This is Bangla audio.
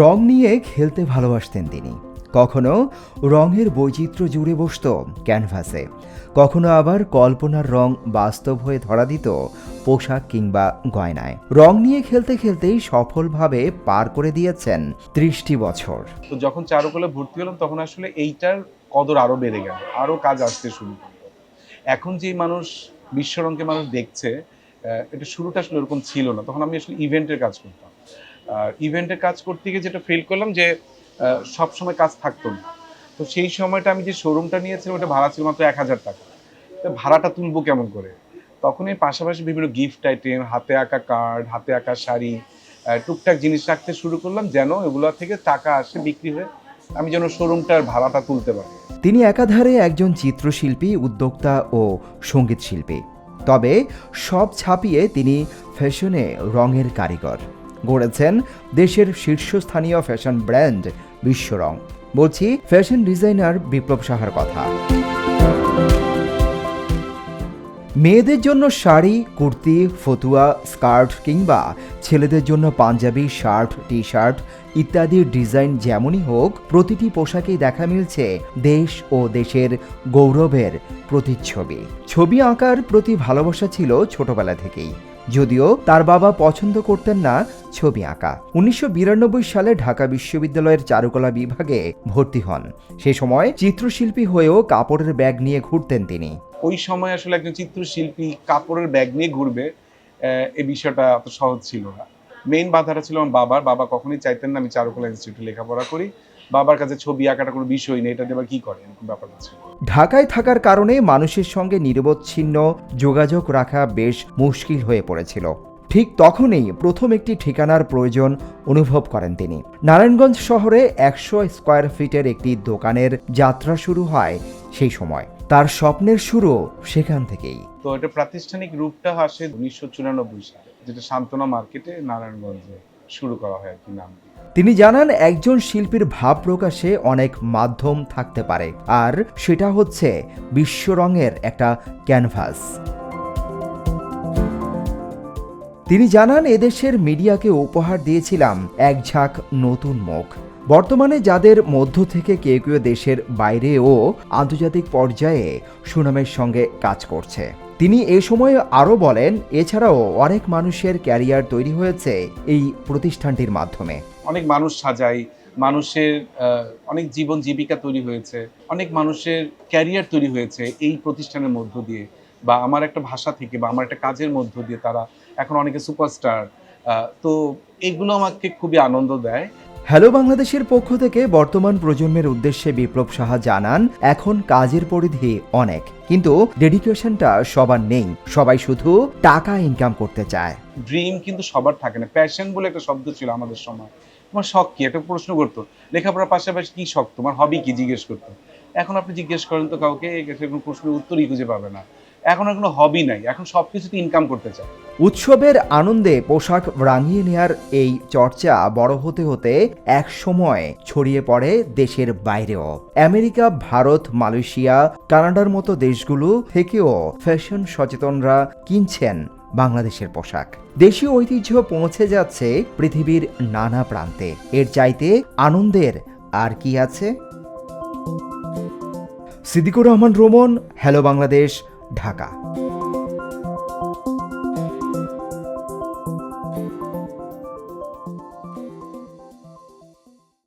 রং নিয়ে খেলতে ভালোবাসতেন তিনি। কখনো রঙের বৈচিত্র্য জুড়ে বসত ক্যানভাসে। কখনো আবার কল্পনার রং বাস্তব হয়ে ধরা দিত পোশাক কিংবা গয়নায়। রং নিয়ে খেলতে খেলতেই সফলভাবে পার করে দিয়েছেন ত্রিশটি বছর। তো যখন চারুকলে ভর্তি হলাম, তখন আসলে এইটার কদর আরও বেড়ে গেল, আরও কাজ আসতে শুরু এখন যে মানুষ বিশ্বরঙ্গে মানুষ দেখছে এটা শুরুটা আসলে ওরকম ছিল না। তখন আমি আসলে ইভেন্টের কাজ করতাম। ইভেন্টের কাজ করতে গিয়ে যেটা ফিল করলাম যে সব সময় কাজ থাকতো না। তো সেই সময়টা আমি যে শোরুমটা নিয়েছিলাম, ওটা ভাড়া ছিল মাত্র এক হাজার টাকা। তো ভাড়াটা তুলবো কেমন করে? তখন এই পাশাপাশি বিভিন্ন গিফট আইটেম হাতে আঁকা কার্ড হাতে আঁকা শাড়ি টুকটাক জিনিস রাখতে শুরু করলাম যেন এগুলো থেকে টাকা আসে, বিক্রি হয়ে। আমি যেন শোরুমটার ভাড়াটা তুলতে পারি। তিনি একাধারে একজন চিত্রশিল্পী, উদ্যোক্তা ও সংগীত শিল্পী। তবে সব ছাপিয়ে তিনি ফ্যাশনে রঙের কারিগর। গড়েছেন দেশের শীর্ষস্থানীয় ফ্যাশন ব্র্যান্ড বিশ্বরং। বলছি, ফ্যাশন ডিজাইনার বিপ্লব সাহার কথা। মেয়েদের জন্য শাড়ি, কুর্তি, ফতুয়া, স্কার্ট কিংবা ছেলেদের জন্য পাঞ্জাবি, শার্ট টি শার্ট ইত্যাদির ডিজাইন যেমনই হোক, প্রতিটি পোশাকেই দেখা মিলছে দেশ ও দেশের গৌরবের প্রতিচ্ছবি। ছবি আঁকার প্রতি ভালোবাসা ছিল ছোটবেলা থেকেই। যদিও তার বাবা পছন্দ করতেন না ছবি আঁকা। উনিশশো বিরানব্বই সালে ঢাকা বিশ্ববিদ্যালয়ের চারুকলা বিভাগে ভর্তি হন। সে সময় চিত্রশিল্পী হয়েও কাপড়ের ব্যাগ নিয়ে ঘুরতেন তিনি। ওই সময় আসলে একজন চিত্রশিল্পী কাপড়ের ব্যাগ নিয়ে ঘুরবে এই বিষয়টা অত সহজ ছিল না। মেইন বাধাটা ছিল আমার বাবার। বাবা কখনোই চাইতেন না আমি চারুকলা ইনস্টিটিউটে লেখাপড়া করি। বাবার কাছে ছবি আঁকাটা কোনো বিষয় নেই এটা দেবা কি করে? এরকম ব্যাপারটা ছিল ঢাকায় থাকার কারণে মানুষের সঙ্গে নিরবচ্ছিন্ন যোগাযোগ রাখা বেশ মুশকিল হয়ে পড়েছিল। ঠিক তখনই প্রথম একটি ঠিকানার প্রয়োজন অনুভব করেন তিনি। নারায়ণগঞ্জ শহরে একশো স্কোয়ার ফিটের একটি দোকানের যাত্রা শুরু হয় সেই সময়। তার স্বপ্নের শুরু সেখান থেকেই। তো এটা প্রাতিষ্ঠানিক রূপটা আসে উনিশশো চুরানব্বই সালে যেটা সান্ত্বনা মার্কেটে নারায়ণগঞ্জে। শুরু করা হয় আর কি নাম তিনি জানান, একজন শিল্পীর ভাব প্রকাশে অনেক মাধ্যম থাকতে পারে, আর সেটা হচ্ছে বিশ্ব রঙের একটা ক্যানভাস। তিনি জানান, এদেশের মিডিয়াকে উপহার দিয়েছিলাম এক ঝাঁক নতুন মুখ। বর্তমানে যাদের মধ্য থেকে কেউ কেউ দেশের বাইরেও আন্তর্জাতিক পর্যায়ে সুনামের সঙ্গে কাজ করছে। তিনি এ সময় আরও বলেন, এছাড়াও অনেক মানুষের ক্যারিয়ার তৈরি হয়েছে এই প্রতিষ্ঠানটির মাধ্যমে। অনেক মানুষ সাজাই মানুষের অনেক জীবন জীবিকা তৈরি হয়েছে, অনেক মানুষের ক্যারিয়ার তৈরি হয়েছে এই প্রতিষ্ঠানের মধ্য দিয়ে বা আমার একটা ভাষা থেকে বা আমার একটা কাজের মধ্য দিয়ে তারা এখন অনেকে সুপারস্টার। তো এগুলো আমাকে খুবই আনন্দ দেয়। হ্যালো বাংলাদেশের পক্ষ থেকে বর্তমান প্রজন্মের উদ্দেশ্যে বিপ্লব সাহা জানান, এখন কাজের পরিধি অনেক। কিন্তু ডেডিকেশনটা সবার নেই। সবাই শুধু টাকা ইনকাম করতে চায়। ড্রিম কিন্তু সবার থাকে না। প্যাশন বলে একটা শব্দ ছিল আমাদের সময়। তোমার শখ কি? একটা প্রশ্ন করতো। লেখাপড়ার পাশাপাশি কি শখ? তোমার হবি কি? জিজ্ঞেস করতো। এখন আপনি জিজ্ঞেস করেন তো কাউকে কোনো প্রশ্নের উত্তরই খুঁজে পাবে না। এখন আর কোনো হবি নাই। এখন সব কিছুতে ইনকাম করতে চায় উৎসবের আনন্দে পোশাক রাঙিয়ে নেয়ার এই চর্চা বড় হতে হতে এক সময় ছড়িয়ে পড়ে দেশের বাইরেও। আমেরিকা, ভারত, মালয়েশিয়া, কানাডার মতো দেশগুলো থেকেও ফ্যাশন সচেতনরা কিনছেন বাংলাদেশের পোশাক। দেশীয় ঐতিহ্য পৌঁছে যাচ্ছে পৃথিবীর নানা প্রান্তে। এর চাইতে আনন্দের আর কি আছে? Siddiqur Rahman, Roman, hello Bangladesh. ঢাকা।